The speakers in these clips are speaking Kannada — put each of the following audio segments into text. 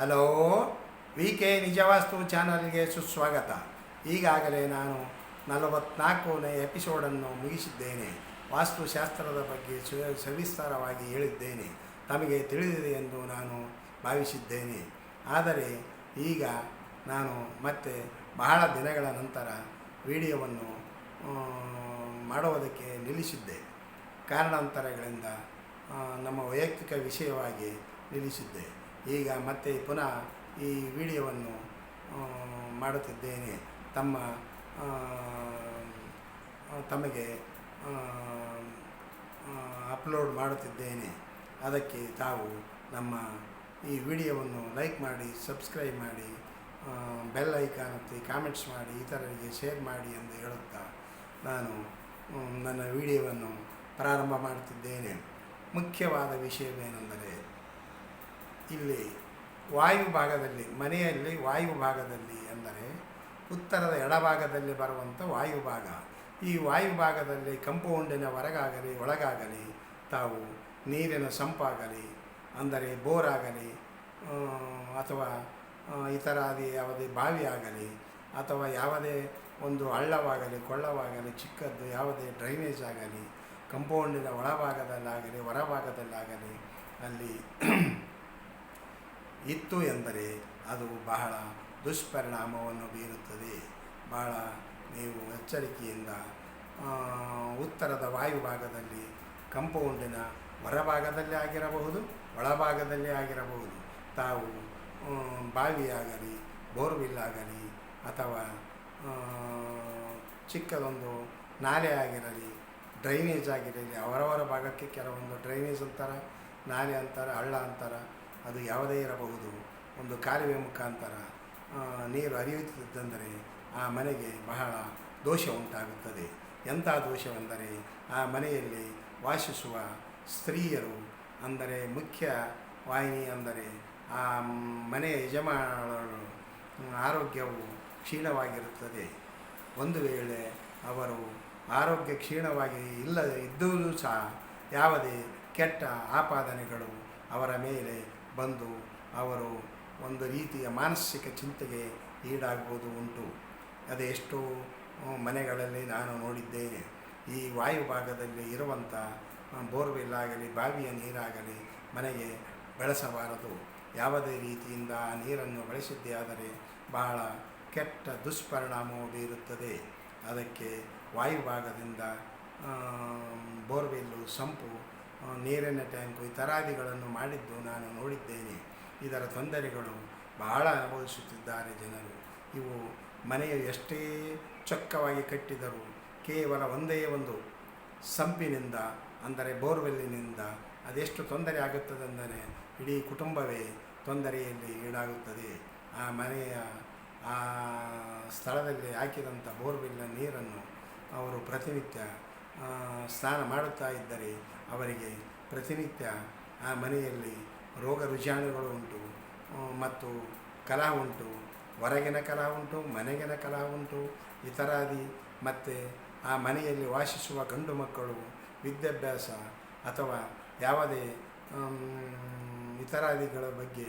ಹಲೋ ವಿ ಕೆ ನಿಜವಾಸ್ತು ಚಾನಲ್ಗೆ ಸುಸ್ವಾಗತ. ಈಗಾಗಲೇ ನಾನು ನಲವತ್ನಾಲ್ಕನೇ ಎಪಿಸೋಡನ್ನು ಮುಗಿಸಿದ್ದೇನೆ. ವಾಸ್ತುಶಾಸ್ತ್ರದ ಬಗ್ಗೆ ಸವಿಸ್ತಾರವಾಗಿ ಹೇಳಿದ್ದೇನೆ. ತಮಗೆ ತಿಳಿದಿದೆ ಎಂದು ನಾನು ಭಾವಿಸಿದ್ದೇನೆ. ಆದರೆ ಈಗ ನಾನು ಮತ್ತೆ ಬಹಳ ದಿನಗಳ ನಂತರ ವಿಡಿಯೋವನ್ನು ಮಾಡುವುದಕ್ಕೆ ನಿಲ್ಲಿಸಿದ್ದೆ. ಕಾರಣಾಂತರಗಳಿಂದ ನಮ್ಮ ವೈಯಕ್ತಿಕ ವಿಷಯವಾಗಿ ನಿಲ್ಲಿಸಿದ್ದೆ. ಈಗ ಮತ್ತೆ ಪುನಃ ಈ ವಿಡಿಯೋವನ್ನು ಮಾಡುತ್ತಿದ್ದೇನೆ. ತಮ್ಮ ತಮಗೆ ಅಪ್ಲೋಡ್ ಮಾಡುತ್ತಿದ್ದೇನೆ. ಅದಕ್ಕೆ ತಾವು ನಮ್ಮ ಈ ವಿಡಿಯೋವನ್ನು ಲೈಕ್ ಮಾಡಿ, ಸಬ್ಸ್ಕ್ರೈಬ್ ಮಾಡಿ ಬೆಲ್ ಐಕಾನ್ ಒತ್ತಿ ಕಾಮೆಂಟ್ಸ್ ಮಾಡಿ, ಇತರರಿಗೆ ಶೇರ್ ಮಾಡಿ ಎಂದು ಹೇಳುತ್ತಾ ನಾನು ನನ್ನ ವಿಡಿಯೋವನ್ನು ಪ್ರಾರಂಭ ಮಾಡುತ್ತಿದ್ದೇನೆ. ಮುಖ್ಯವಾದ ವಿಷಯವೇನೆಂದರೆ ಇಲ್ಲಿ ವಾಯು ಭಾಗದಲ್ಲಿ, ಮನೆಯಲ್ಲಿ ವಾಯು ಭಾಗದಲ್ಲಿ ಎಂದರೆ ಉತ್ತರದ ಎಡಭಾಗದಲ್ಲಿ ಬರುವಂಥ ವಾಯು ಭಾಗ. ಈ ವಾಯು ಭಾಗದಲ್ಲಿ ಕಂಪೌಂಡಿನ ಹೊರಗಾಗಲಿ, ಒಳಗಾಗಲಿ, ತಾವು ನೀರಿನ ಸಂಪಾಗಲಿ, ಅಂದರೆ ಬೋರಾಗಲಿ ಅಥವಾ ಇತರಾದಿ ಯಾವುದೇ ಬಾವಿ ಆಗಲಿ, ಅಥವಾ ಯಾವುದೇ ಒಂದು ಹಳ್ಳವಾಗಲಿ, ಕೊಳ್ಳವಾಗಲಿ, ಚಿಕ್ಕದ್ದು ಯಾವುದೇ ಡ್ರೈನೇಜ್ ಆಗಲಿ ಕಂಪೌಂಡಿನ ಒಳಭಾಗದಲ್ಲಾಗಲಿ, ಹೊರಭಾಗದಲ್ಲಾಗಲಿ, ಅಲ್ಲಿ ಇತ್ತು ಎಂದರೆ ಅದು ಬಹಳ ದುಷ್ಪರಿಣಾಮವನ್ನು ಬೀರುತ್ತದೆ. ಬಹಳ ನೀವು ಎಚ್ಚರಿಕೆಯಿಂದ ಉತ್ತರದ ವಾಯುಭಾಗದಲ್ಲಿ ಕಂಪೌಂಡಿನ ಹೊರಭಾಗದಲ್ಲಿ ಆಗಿರಬಹುದು, ಒಳಭಾಗದಲ್ಲಿ ಆಗಿರಬಹುದು. ತಾವು ಬಾವಿಯಾಗಲಿ ಬೋರ್ವಿಲ್ ಆಗಲಿ ಅಥವಾ ಚಿಕ್ಕದೊಂದು ನಾಲೆ ಆಗಿರಲಿ, ಡ್ರೈನೇಜ್ ಆಗಿರಲಿ, ಅವರವರ ಭಾಗಕ್ಕೆ ಕೆಲವೊಂದು ಡ್ರೈನೇಜ್ ಅಂತಾರೆ, ನಾಲೆ ಅಂತಾರೆ, ಹಳ್ಳ ಅಂತಾರೆ ಅದು ಯಾವುದೇ ಇರಬಹುದು. ಒಂದು ಕಾಲುವೆ ಮುಖಾಂತರ ನೀರು ಹರಿಯುತ್ತಿದ್ದಂದರೆ ಆ ಮನೆಗೆ ಬಹಳ ದೋಷ ಉಂಟಾಗುತ್ತದೆ. ಎಂಥ ದೋಷವೆಂದರೆ ಆ ಮನೆಯಲ್ಲಿ ವಾಸಿಸುವ ಸ್ತ್ರೀಯರು, ಅಂದರೆ ಮುಖ್ಯ ವಾಹಿನಿ ಅಂದರೆ ಆ ಮನೆಯ ಯಜಮಾನರು ಆರೋಗ್ಯವು ಕ್ಷೀಣವಾಗಿರುತ್ತದೆ. ಒಂದು ವೇಳೆ ಅವರು ಆರೋಗ್ಯ ಕ್ಷೀಣವಾಗಿ ಇಲ್ಲದ ಇದ್ದರೂ ಸಹ, ಯಾವುದೇ ಕೆಟ್ಟ ಆಪಾದನೆಗಳು ಅವರ ಮೇಲೆ ಬಂದು ಅವರು ಒಂದು ರೀತಿಯ ಮಾನಸಿಕ ಚಿಂತೆಗೆ ಈಡಾಗುವುದು ಉಂಟು. ಅದೆಷ್ಟೋ ಮನೆಗಳಲ್ಲಿ ನಾನು ನೋಡಿದ್ದೇನೆ. ಈ ವಾಯು ಭಾಗದಲ್ಲಿ ಇರುವಂಥ ಬೋರ್ವೆಲ್ ಆಗಲಿ ಬಾವಿಯ ನೀರಾಗಲಿ ಮನೆಗೆ ಬಳಸಬಾರದು. ಯಾವುದೇ ರೀತಿಯಿಂದ ಆ ನೀರನ್ನು ಬಳಸಿದ್ದೇ ಆದರೆ ಬಹಳ ಕೆಟ್ಟ ದುಷ್ಪರಿಣಾಮವು ಬೀರುತ್ತದೆ. ಅದಕ್ಕೆ ವಾಯುಭಾಗದಿಂದ ಬೋರ್ವೆಲ್ಲು, ಸಂಪು ನೀರಿನ ಟ್ಯಾಂಕು ಇತರಾದಿಗಳನ್ನು ಮಾಡಿದ್ದು ನಾನು ನೋಡಿದ್ದೇನೆ. ಇದರ ತೊಂದರೆಗಳು ಬಹಳ ಅನುಭವಿಸುತ್ತಿದ್ದಾರೆ ಜನರು. ಇವು ಮನೆಯ ಎಷ್ಟೇ ಚೊಕ್ಕವಾಗಿ ಕಟ್ಟಿದರೂ ಕೇವಲ ಒಂದೇ ಒಂದು ಸಂಪಿನಿಂದ, ಅಂದರೆ ಬೋರ್ವೆಲ್ಲಿನಿಂದ ಅದೆಷ್ಟು ತೊಂದರೆ ಆಗುತ್ತದೆಂದರೆ ಇಡೀ ಕುಟುಂಬವೇ ತೊಂದರೆಯಲ್ಲಿ ಈಡಾಗುತ್ತದೆ. ಆ ಮನೆಯ, ಆ ಸ್ಥಳದಲ್ಲಿ ಹಾಕಿದಂಥ ಬೋರ್ವೆಲ್ನ ನೀರನ್ನು ಅವರು ಪ್ರತಿನಿತ್ಯ ಸ್ನಾನ ಮಾಡುತ್ತಾ ಇದ್ದರೆ ಅವರಿಗೆ ಪ್ರತಿನಿತ್ಯ ಆ ಮನೆಯಲ್ಲಿ ರೋಗ ರುಜಾಣುಗಳು ಉಂಟು ಮತ್ತು ಕಲಹ ಉಂಟು, ಹೊರಗಿನ ಕಲಹ ಉಂಟು, ಮನೆಗಿನ ಕಲಹ ಉಂಟು, ಇತರಾದಿ ಮತ್ತು ಆ ಮನೆಯಲ್ಲಿ ವಾಸಿಸುವ ಗಂಡು ಮಕ್ಕಳು, ವಿದ್ಯಾಭ್ಯಾಸ ಅಥವಾ ಯಾವುದೇ ಇತರಾದಿಗಳ ಬಗ್ಗೆ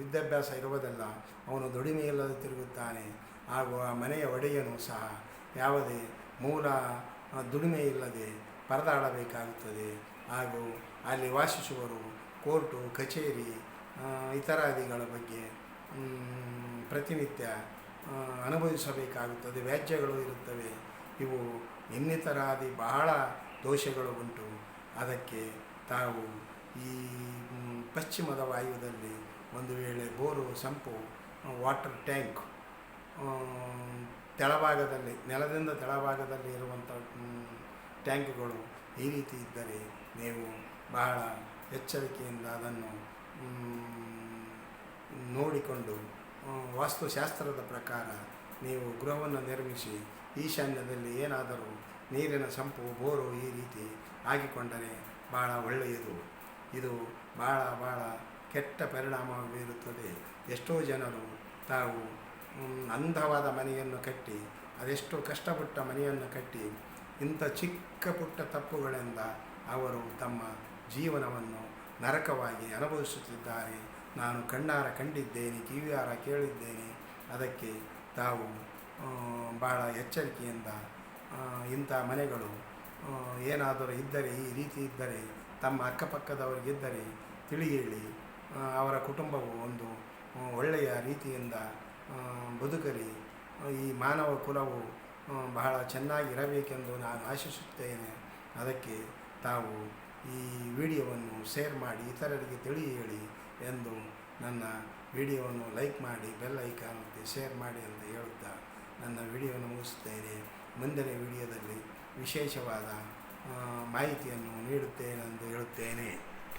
ವಿದ್ಯಾಭ್ಯಾಸ ಇರುವುದಲ್ಲ, ಅವನು ದುಡಿಮೆಯಿಲ್ಲದೆ ತಿರುಗುತ್ತಾನೆ. ಹಾಗೂ ಆ ಮನೆಯ ಒಡೆಯನು ಸಹ ಯಾವುದೇ ಮೂಲ ದುಡಿಮೆ ಇಲ್ಲದೆ ಪರದಾಡಬೇಕಾಗುತ್ತದೆ. ಹಾಗೂ ಅಲ್ಲಿ ವಾಸಿಸುವರು ಕೋರ್ಟು, ಕಚೇರಿ ಇತರಾದಿಗಳ ಬಗ್ಗೆ ಪ್ರತಿನಿತ್ಯ ಅನುಭವಿಸಬೇಕಾಗುತ್ತದೆ. ವ್ಯಾಜ್ಯಗಳು ಇರುತ್ತವೆ. ಇವು ಇನ್ನಿತರಾದಿ ಬಹಳ ದೋಷಗಳು ಉಂಟು. ಅದಕ್ಕೆ ತಾವು ಈ ಪಶ್ಚಿಮದ ವಾಯುದಲ್ಲಿ ಒಂದು ವೇಳೆ ಬೋರು, ಸಂಪು, ವಾಟರ್ ಟ್ಯಾಂಕ್ ತೆಳಭಾಗದಲ್ಲಿ, ನೆಲದಿಂದ ತೆಳಭಾಗದಲ್ಲಿ ಇರುವಂಥ ಟ್ಯಾಂಕ್ಗಳು ಈ ರೀತಿ ಇದ್ದರೆ ನೀವು ಬಹಳ ಎಚ್ಚರಿಕೆಯಿಂದ ಅದನ್ನು ನೋಡಿಕೊಂಡು ವಾಸ್ತುಶಾಸ್ತ್ರದ ಪ್ರಕಾರ ನೀವು ಗೃಹವನ್ನು ನಿರ್ಮಿಸಿ ಈಶಾನ್ಯದಲ್ಲಿ ಏನಾದರೂ ನೀರಿನ ಸಂಪು, ಬೋರು ಈ ರೀತಿ ಆಗಿಕೊಂಡರೆ ಭಾಳ ಒಳ್ಳೆಯದು. ಇದು ಭಾಳ ಭಾಳ ಕೆಟ್ಟ ಪರಿಣಾಮ ಬೀರುತ್ತದೆ. ಎಷ್ಟೋ ಜನರು ತಾವು ಮ್, ಅಂದವಾದ ಮನೆಯನ್ನು ಕಟ್ಟಿ ಅದೆಷ್ಟು ಕಷ್ಟಪಟ್ಟ ಮನೆಯನ್ನು ಕಟ್ಟಿ ಇಂಥ ಚಿಕ್ಕ ಪುಟ್ಟ ತಪ್ಪುಗಳಿಂದ ಅವರು ತಮ್ಮ ಜೀವನವನ್ನು ನರಕವಾಗಿ ಅನುಭವಿಸುತ್ತಿದ್ದಾರೆ. ನಾನು ಕಣ್ಣಾರ ಕಂಡಿದ್ದೇನೆ ಕಿವಿಯಾರ ಕೇಳಿದ್ದೇನೆ. ಅದಕ್ಕೆ ತಾವು ಭಾಳ ಎಚ್ಚರಿಕೆಯಿಂದ ಇಂಥ ಮನೆಗಳು ಏನಾದರೂ ಇದ್ದರೆ ಈ ರೀತಿ ಇದ್ದರೆ ತಮ್ಮ ಅಕ್ಕಪಕ್ಕದವರಿಗಿದ್ದರೆ ತಿಳಿ ಹೇಳಿ ಅವರ ಕುಟುಂಬವು ಒಂದು ಒಳ್ಳೆಯ ರೀತಿಯಿಂದ ಬದುಕಲಿ, ಈ ಮಾನವ ಕುಲವು ಬಹಳ ಚೆನ್ನಾಗಿರಬೇಕೆಂದು ನಾನು ಆಶಿಸುತ್ತೇನೆ. ಅದಕ್ಕೆ ತಾವು ಈ ವಿಡಿಯೋವನ್ನು ಶೇರ್ ಮಾಡಿ, ಇತರರಿಗೆ ತಿಳಿ ಹೇಳಿ ಎಂದು ನನ್ನ ವಿಡಿಯೋವನ್ನು ಲೈಕ್ ಮಾಡಿ, ಬೆಲ್ ಐಕಾನ್ ಒತ್ತಿ ಶೇರ್ ಮಾಡಿ ಅಂತ ಹೇಳುತ್ತಾ ನನ್ನ ವಿಡಿಯೋವನ್ನು ಮುಗಿಸುತ್ತೇನೆ. ಮುಂದಿನ ವಿಡಿಯೋದಲ್ಲಿ ವಿಶೇಷವಾದ ಮಾಹಿತಿಯನ್ನು ನೀಡುತ್ತೇನೆಂದು ಹೇಳುತ್ತೇನೆ.